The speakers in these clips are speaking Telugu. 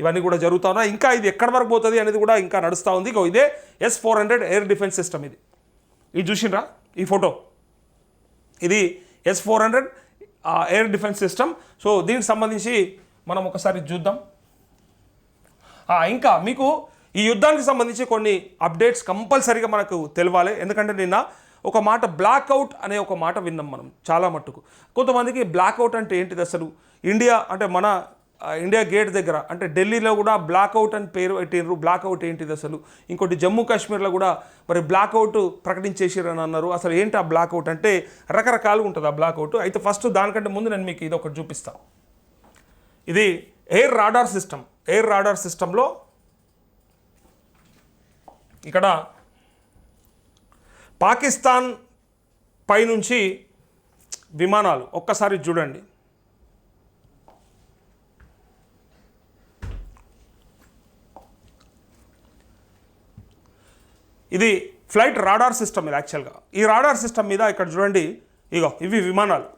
ఇవన్నీ కూడా జరుగుతూ ఉన్నాయి. ఇంకా ఇది ఎక్కడి వరకు పోతుంది అనేది కూడా ఇంకా నడుస్తూ ఉంది. ఇగో ఇదే S four hundred air defence system ఇది. ఇది చూసిండ్రా? ఈ ఫోటో. ఇది S four hundred air defence system so దీనికి సంబంధించి మనం ఒకసారి చూద్దాం. ఇంకా మీకు ఈ యుద్ధానికి సంబంధించి కొన్ని అప్డేట్స్ కంపల్సరీగా మనకు తెలవాలి. ఎందుకంటే నిన్న ఒక మాట బ్లాక్అవుట్ అనే ఒక మాట విన్నాం మనం చాలా మట్టుకు. కొంతమందికి బ్లాక్అవుట్ అంటే ఏంటిది అసలు? ఇండియా అంటే మన ఇండియా గేట్ దగ్గర అంటే ఢిల్లీలో కూడా బ్లాక్అవుట్ అని పేరు పెట్టినరు బ్లాక్అవుట్ ఏంటిది అసలు? ఇంకోటి జమ్మూ కాశ్మీర్లో కూడా మరి బ్లాక్అవుట్ ప్రకటించేసారని అన్నారు. అసలు ఏంటి ఆ బ్లాక్అవుట్ అంటే రకరకాలుగా ఉంటుంది ఆ బ్లాక్అవుట్ అయితే ఫస్ట్ దానికంటే ముందు నేను మీకు ఇది ఒకటి చూపిస్తాను ఇది air radar system. Air radar సిస్టంలో ఇక్కడ పాకిస్తాన్ పైనుంచి విమానాలు ఒక్కసారి చూడండి. ఇది ఫ్లైట్ రాడార్ సిస్టమ్ ఇది యాక్చువల్గా ఈ రాడార్ సిస్టమ్ మీద ఇక్కడ చూడండి ఇగో ఇవి విమానాలు.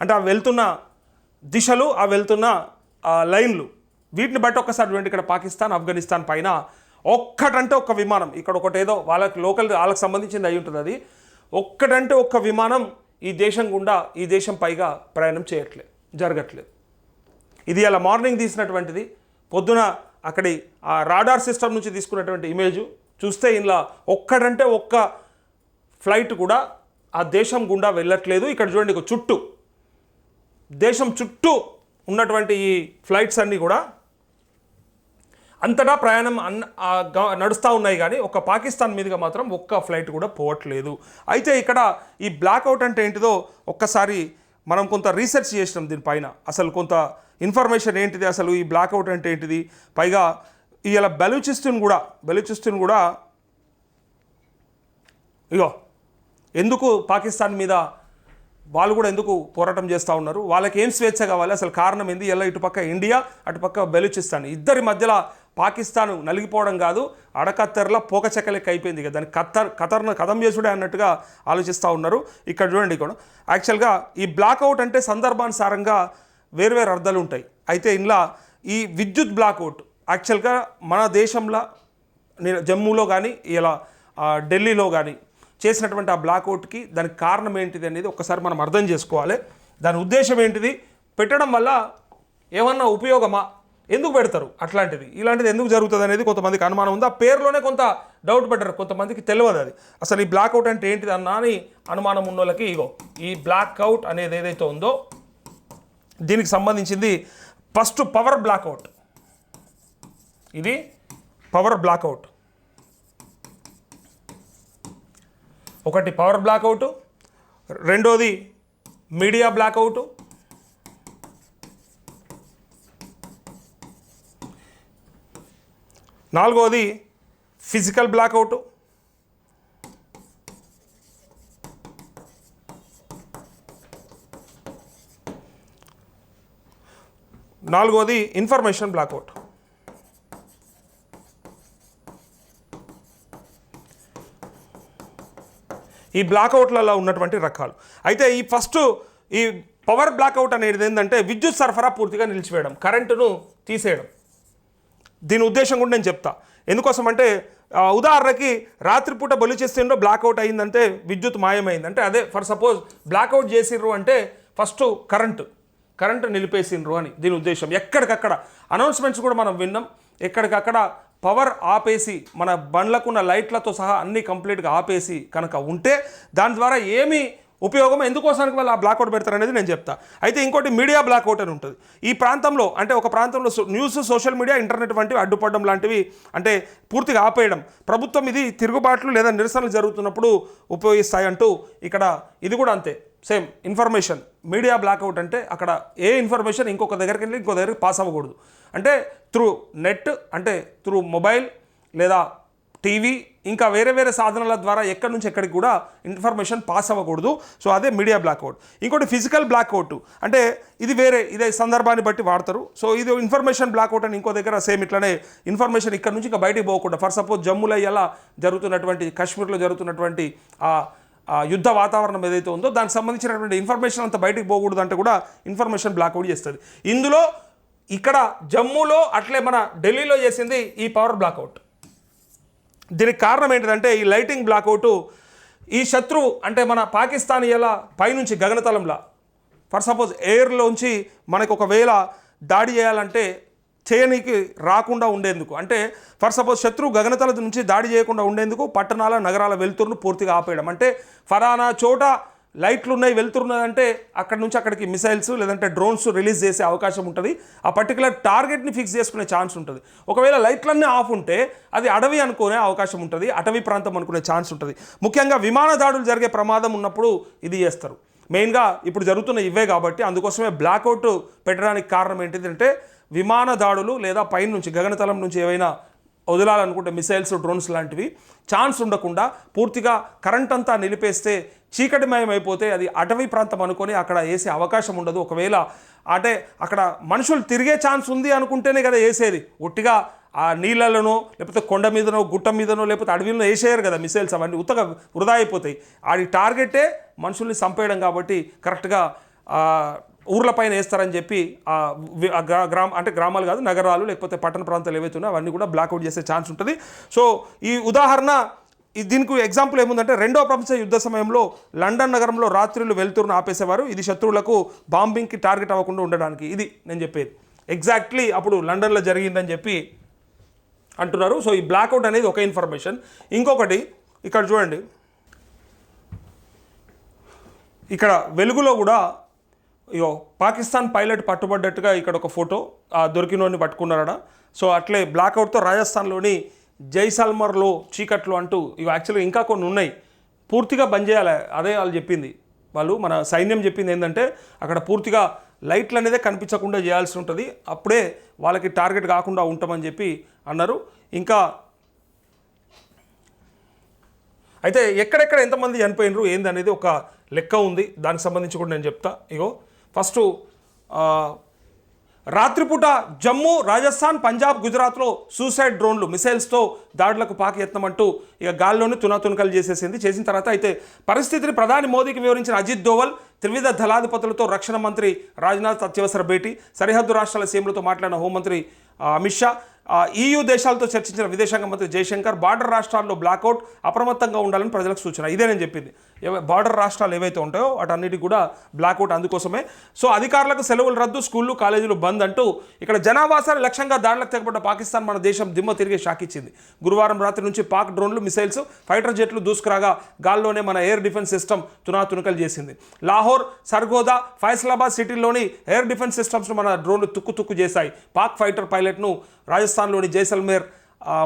అంటే ఆ వెళ్తున్న దిశలు ఆ వెళ్తున్న ఆ లైన్లు. వీటిని బట్టి ఒక్కసారి చూడండి ఇక్కడ పాకిస్తాన్ ఆఫ్ఘనిస్తాన్ పైన ఒక్కటంటే ఒక్క విమానం. ఇక్కడ ఒకటి ఏదో వాళ్ళకి లోకల్ వాళ్ళకి సంబంధించింది అయి ఉంటుంది అది. ఒక్కటంటే ఒక్క విమానం ఈ దేశం గుండా ఈ దేశం పైగా ప్రయాణం చేయట్లేదు జరగట్లేదు. ఇది అలా మార్నింగ్ తీసినటువంటిది. పొద్దున అక్కడి ఆ రాడార్ సిస్టమ్ నుంచి తీసుకున్నటువంటి ఇమేజ్. చూస్తే ఇలా ఒక్కడంటే ఒక్క ఫ్లైట్ కూడా ఆ దేశం గుండా వెళ్ళట్లేదు. ఇక్కడ చూడండి చుట్టూ దేశం చుట్టూ ఉన్నటువంటి ఈ ఫ్లైట్స్ అన్నీ కూడా అంతటా ప్రయాణం అన్ నడుస్తూ ఉన్నాయి. కానీ ఒక పాకిస్తాన్ మీదుగా మాత్రం ఒక్క ఫ్లైట్ కూడా పోవట్లేదు. అయితే ఇక్కడ ఈ బ్లాక్అవుట్ అంటే ఏంటిదో ఒక్కసారి మనం కొంత రీసెర్చ్ చేసినాం దీనిపైన. అసలు కొంత ఇన్ఫర్మేషన్ ఏంటిది? అసలు ఈ బ్లాక్అవుట్ అంటే ఏంటిది? పైగా ఇలా బెలూచిస్తున్ కూడా బెలూచిస్తున్ కూడా ఇగో ఎందుకు పాకిస్తాన్ మీద వాళ్ళు కూడా ఎందుకు పోరాటం చేస్తూ ఉన్నారు? వాళ్ళకి ఏం స్వేచ్ఛ కావాలి? అసలు కారణం ఏంది? ఎలా ఇటుపక్క ఇండియా అటుపక్క బెలూచిస్తాన్. ఇద్దరి మధ్యలో పాకిస్తాన్ నలిగిపోవడం కాదు అడకత్తెరల పోక చెక్కలెక్క అయిపోయింది కదా దాన్ని కత్తర్ కతర్ను కథం చేసుడే అన్నట్టుగా ఆలోచిస్తూ ఉన్నారు. ఇక్కడ చూడండి ఇక్కడ. యాక్చువల్గా ఈ బ్లాక్అవుట్ అంటే సందర్భానుసారంగా వేరువేరు అర్థాలు ఉంటాయి. అయితే ఇందులో ఈ విద్యుత్ బ్లాక్అవుట్ యాక్చువల్గా మన దేశంలో జమ్మూలో కానీ ఇలా ఢిల్లీలో కానీ చేసినటువంటి ఆ బ్లాక్అవుట్కి దానికి కారణం ఏంటిది అనేది ఒకసారి మనం అర్థం చేసుకోవాలి. దాని ఉద్దేశం ఏంటిది? పెట్టడం వల్ల ఏమన్నా ఉపయోగమా? ఎందుకు పెడతారు అట్లాంటిది? ఇలాంటిది ఎందుకు జరుగుతుంది అనేది కొంతమందికి అనుమానం ఉంది. ఆ పేరులోనే కొంత డౌట్ పెట్టారు. కొంతమందికి తెలియదు అది. అసలు ఈ బ్లాక్అవుట్ అంటే ఏంటిది అన్నా అని అనుమానం ఉన్న వాళ్ళకి ఇగో ఈ బ్లాక్అవుట్ అనేది ఏదైతే ఉందో దీనికి సంబంధించింది ఫస్ట్ పవర్ బ్లాక్అవుట్ ఇది పవర్ బ్లాక్అవుట్ ఒకటి పవర్ బ్లాక్అవుట్ రెండోది మీడియా బ్లాక్అవుట్ నాలుగోది ఫిజికల్ బ్లాక్అవుట్ నాలుగోది ఇన్ఫర్మేషన్ బ్లాక్అవుట్ ఈ బ్లాక్అవుట్లలో ఉన్నటువంటి రకాలు. అయితే ఈ ఫస్ట్ ఈ పవర్ బ్లాక్అవుట్ అనేది ఏంటంటే విద్యుత్ సరఫరా పూర్తిగా నిలిచివేయడం కరెంటును తీసేయడం. దీని ఉద్దేశం కూడా నేను చెప్తా. ఎందుకోసం అంటే ఉదాహరణకి రాత్రిపూట బలిచేస్తుండో బ్లాక్అవుట్ అయిందంటే విద్యుత్ మాయమైంది. అంటే అదే ఫర్ సపోజ్ బ్లాక్అవుట్ చేసిర్రు అంటే ఫస్ట్ కరెంటు కరెంటు నిలిపేసిండ్రు అని దీని ఉద్దేశం. ఎక్కడికక్కడ. అనౌన్స్మెంట్స్ కూడా మనం విన్నాం. ఎక్కడికక్కడ పవర్ ఆపేసి మన బండ్లకున్న లైట్లతో సహా అన్ని కంప్లీట్గా ఆపేసి కనుక ఉంటే దాని ద్వారా ఏమి ఉపయోగం ఎందుకోసానికి వాళ్ళు ఆ బ్లాక్అవుట్ పెడతారు అనేది నేను చెప్తా. అయితే ఇంకోటి మీడియా బ్లాక్అవుట్ అని ఉంటుంది. ఈ ప్రాంతంలో అంటే ఒక ప్రాంతంలో న్యూస్ సోషల్ మీడియా ఇంటర్నెట్ వంటివి అడ్డుపడడం లాంటివి అంటే పూర్తిగా ఆపేయడం. ప్రభుత్వం ఇది తిరుగుబాట్లు లేదా నిరసనలు జరుగుతున్నప్పుడు ఉపయోగిస్తాయి అంటూ ఇక్కడ ఇది కూడా అంతే. Same information. మీడియా బ్లాక్అవుట్ అంటే అక్కడ ఏ ఇన్ఫర్మేషన్ ఇంకొక దగ్గరికి వెళ్ళి ఇంకో దగ్గరికి పాస్ అవ్వకూడదు. అంటే త్రూ నెట్ అంటే త్రూ మొబైల్ లేదా టీవీ ఇంకా వేరే వేరే సాధనాల ద్వారా ఎక్కడి నుంచి ఎక్కడికి కూడా ఇన్ఫర్మేషన్ పాస్ అవ్వకూడదు. సో అదే మీడియా బ్లాక్అవుట్ ఇంకోటి ఫిజికల్ బ్లాక్అవుట్ అంటే ఇది వేరే ఇదే సందర్భాన్ని బట్టి వాడతారు. సో ఇది ఇన్ఫర్మేషన్ బ్లాక్అవుట్ అని ఇంకో దగ్గర సేమ్ ఇట్లానే ఇన్ఫర్మేషన్ ఇక్కడ నుంచి ఇంకా బయటికి పోకుండా ఫర్ సపోజ్ జమ్మూలో ఎలా జరుగుతున్నటువంటి కాశ్మీర్లో జరుగుతున్నటువంటి ఆ ఆ యుద్ధ వాతావరణం ఏదైతే ఉందో దానికి సంబంధించినటువంటి ఇన్ఫర్మేషన్ అంతా బయటికి పోకూడదు అంటే కూడా ఇన్ఫర్మేషన్ బ్లాక్అవుట్ చేస్తుంది. ఇందులో ఇక్కడ జమ్మూలో అట్లే మన ఢిల్లీలో చేసింది ఈ పవర్ బ్లాక్అవుట్ దీనికి కారణం ఏంటిదంటే ఈ లైటింగ్ బ్లాక్అవుట్ ఈ శత్రువు అంటే మన పాకిస్తాన్ ఎలా పైనుంచి గగనతలంలా ఫర్ సపోజ్ ఎయిర్లోంచి మనకు ఒకవేళ దాడి చేయాలంటే చేయనీకి రాకుండా ఉండేందుకు. అంటే ఫర్ సపోజ్ శత్రువు గగనతల నుంచి దాడి చేయకుండా ఉండేందుకు పట్టణాల నగరాల వెలుతురును పూర్తిగా ఆపేయడం. అంటే ఫలానా చోట లైట్లు ఉన్నాయి వెళ్తున్నదంటే అక్కడ నుంచి అక్కడికి మిసైల్స్ లేదంటే డ్రోన్స్ రిలీజ్ చేసే అవకాశం ఉంటుంది. ఆ పర్టికులర్ టార్గెట్ని ఫిక్స్ చేసుకునే ఛాన్స్ ఉంటుంది. ఒకవేళ లైట్లన్నీ ఆఫ్ ఉంటే అది అడవి అనుకునే అవకాశం ఉంటుంది అటవీ ప్రాంతం అనుకునే ఛాన్స్ ఉంటుంది. ముఖ్యంగా విమాన దాడులు జరిగే ప్రమాదం ఉన్నప్పుడు ఇది చేస్తారు. మెయిన్గా ఇప్పుడు జరుగుతున్న ఇవే కాబట్టి అందుకోసమే బ్లాక్అవుట్ పెట్టడానికి కారణం ఏంటిదంటే విమాన దాడులు లేదా పైనుంచి గగనతలం నుంచి ఏవైనా వదలాలనుకుంటే మిసైల్స్ డ్రోన్స్ లాంటివి ఛాన్స్ ఉండకుండా పూర్తిగా కరెంట్ అంతా నిలిపేస్తే చీకటిమయం అయిపోతే అది అటవీ ప్రాంతం అనుకొని అక్కడ వేసే అవకాశం ఉండదు. ఒకవేళ అంటే అక్కడ మనుషులు తిరిగే ఛాన్స్ ఉంది అనుకుంటేనే కదా వేసేది ఒట్టిగా ఆ నీళ్ళలోనో లేకపోతే కొండ మీదనో గుట్ట మీదనో లేకపోతే అడవిలో వేసేయరు కదా మిసైల్స్ అవన్నీ. ఉత్తగా వృధా అయిపోతాయి. ఆడి టార్గెటే మనుషుల్ని చంపేయడం కాబట్టి కరెక్ట్గా ఊర్లపైన వేస్తారని చెప్పి గ్రామ అంటే గ్రామాలు కాదు నగరాలు లేకపోతే పట్టణ ప్రాంతాలు ఏవైతే ఉన్నాయో అవన్నీ కూడా బ్లాక్అవుట్ చేసే ఛాన్స్ ఉంటుంది. సో ఈ ఉదాహరణ దీనికి ఎగ్జాంపుల్ ఏముందంటే రెండో ప్రపంచ యుద్ధ సమయంలో లండన్ నగరంలో రాత్రులు వెలుతురును ఆపేసేవారు. ఇది శత్రువులకు బాంబింగ్కి టార్గెట్ అవ్వకుండా ఉండడానికి. ఇది నేను చెప్పేది. ఎగ్జాక్ట్లీ అప్పుడు లండన్లో జరిగిందని చెప్పి అంటున్నారు. సో ఈ బ్లాక్అవుట్ అనేది ఒక ఇన్ఫర్మేషన్ ఇంకొకటి ఇక్కడ చూడండి. ఇక్కడ వెలుగులో కూడా ఇగో పాకిస్తాన్ పైలట్ పట్టుబడ్డట్టుగా ఇక్కడ ఒక ఫోటో ఆ దొరికినోడిని పట్టుకున్నారట. సో అట్లే బ్లాక్అవుట్తో రాజస్థాన్లోని జైసల్మర్లో చీకట్లు అంటూ ఇవి యాక్చువల్గా ఇంకా కొన్ని ఉన్నాయి. పూర్తిగా బంద్ చేయాలి. అదే వాళ్ళు చెప్పింది. వాళ్ళు మన సైన్యం చెప్పింది ఏంటంటే అక్కడ పూర్తిగా లైట్లు అనేదే కనిపించకుండా చేయాల్సి ఉంటుంది. అప్పుడే వాళ్ళకి టార్గెట్ కాకుండా ఉంటామని చెప్పి అన్నారు. ఇంకా అయితే ఎక్కడెక్కడ ఎంతమంది చనిపోయినరు ఏంది అనేది ఒక లెక్క ఉంది. దానికి సంబంధించి కూడా నేను చెప్తా. ఇగో ఫస్ట్ రాత్రిపూట జమ్మూ రాజస్థాన్ పంజాబ్ గుజరాత్లో సూసైడ్ డ్రోన్లు మిసైల్స్తో దాడులకు పాక యత్నం ఇక గాల్లోనే తునాతునకలు చేసేసింది. చేసిన తర్వాత అయితే పరిస్థితిని ప్రధాని మోదీకి వివరించిన అజిత్ దోవల్ త్రివిధ దళాధిపతులతో రక్షణ మంత్రి రాజ్నాథ్ అత్యవసర భేటీ సరిహద్దు రాష్ట్రాల సీఎంలతో మాట్లాడిన హోంమంత్రి అమిత్ షా. ఈయూ దేశాలతో చర్చించిన విదేశాంగ మంత్రి జయశంకర్ బార్డర్ రాష్ట్రాల్లో బ్లాక్అవుట్ అప్రమత్తంగా ఉండాలని ప్రజలకు సూచన. ఇదే నేను చెప్పింది. బార్డర్ రాష్ట్రాలు ఏవైతే ఉంటాయో వాటన్నిటికి కూడా బ్లాక్అవుట్ అందుకోసమే. సో అధికారులకు సెలవులు రద్దు స్కూళ్ళు కాలేజీలు బంద్ అంటూ ఇక్కడ జనావాసాన్ని లక్ష్యంగా దాడులకు తెగబడ్డ పాకిస్తాన్ మన దేశం దిమ్మ తిరిగే షాక్ ఇచ్చింది. గురువారం రాత్రి నుంచి పాక్ డ్రోన్లు మిసైల్స్ ఫైటర్ జెట్లు దూసుకురాగా గాల్లోనే మన ఎయిర్ డిఫెన్స్ సిస్టమ్ తునాతునకలు చేసింది. లాహోర్ సర్గోదా ఫైసలాబాద్ సిటీల్లోని ఎయిర్ డిఫెన్స్ సిస్టమ్స్ను మన డ్రోన్లు తుక్కు తుక్కు చేశాయి. పాక్ ఫైటర్ పైలట్ను రాజస్థాన్లోని జైసల్మేర్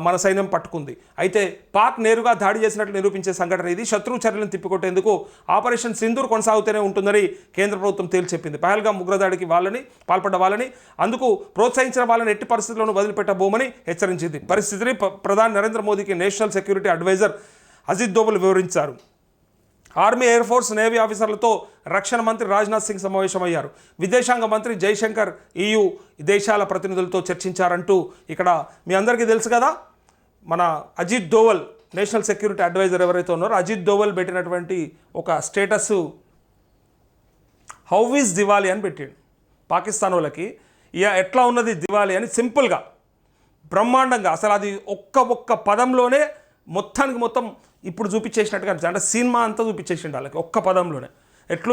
మన సైన్యం పట్టుకుంది. అయితే పాక్ నేరుగా దాడి చేసినట్లు నిరూపించే సంఘటన ఇది. శత్రువు చర్యలను తిప్పికొట్టేందుకు ఆపరేషన్ సింధూర్ కొనసాగుతూనే ఉంటుందని కేంద్ర ప్రభుత్వం తేల్చెప్పింది. పహల్గా ఉగ్రదాడికి వాళ్ళని పాల్పడ్డ వాళ్ళని అందుకు ప్రోత్సహించిన వాళ్ళని ఎట్టి పరిస్థితుల్లోనూ వదిలిపెట్టబోమని హెచ్చరించింది. పరిస్థితిని ప్రధాని నరేంద్ర మోదీకి national security adviser Ajit Doval వివరించారు. ఆర్మీ ఎయిర్ ఫోర్స్ నేవీ ఆఫీసర్లతో రక్షణ మంత్రి రాజ్నాథ్ సింగ్ సమావేశమయ్యారు. విదేశాంగ మంత్రి జైశంకర్ ఈయు దేశాల ప్రతినిధులతో చర్చించారంటూ ఇక్కడ మీ అందరికీ తెలుసు కదా మన Ajit Doval national security adviser ఎవరైతే ఉన్నారో అజిత్ దోవల్ పెట్టినటువంటి ఒక స్టేటస్ హౌ ఈజ్ దివాలి అని పెట్టాడు. పాకిస్తాన్ వాళ్ళకి ఇక ఎట్లా ఉన్నది దివాలి అని సింపుల్గా బ్రహ్మాండంగా అసలు అది ఒక్క ఒక్క పదంలోనే మొత్తానికి మొత్తం ఇప్పుడు చూపించేసినట్టుగా అనిపిస్తుంది. అంటే సినిమా అంతా చూపించేసిండు వాళ్ళకి ఒక్క పదంలోనే. ఎట్లు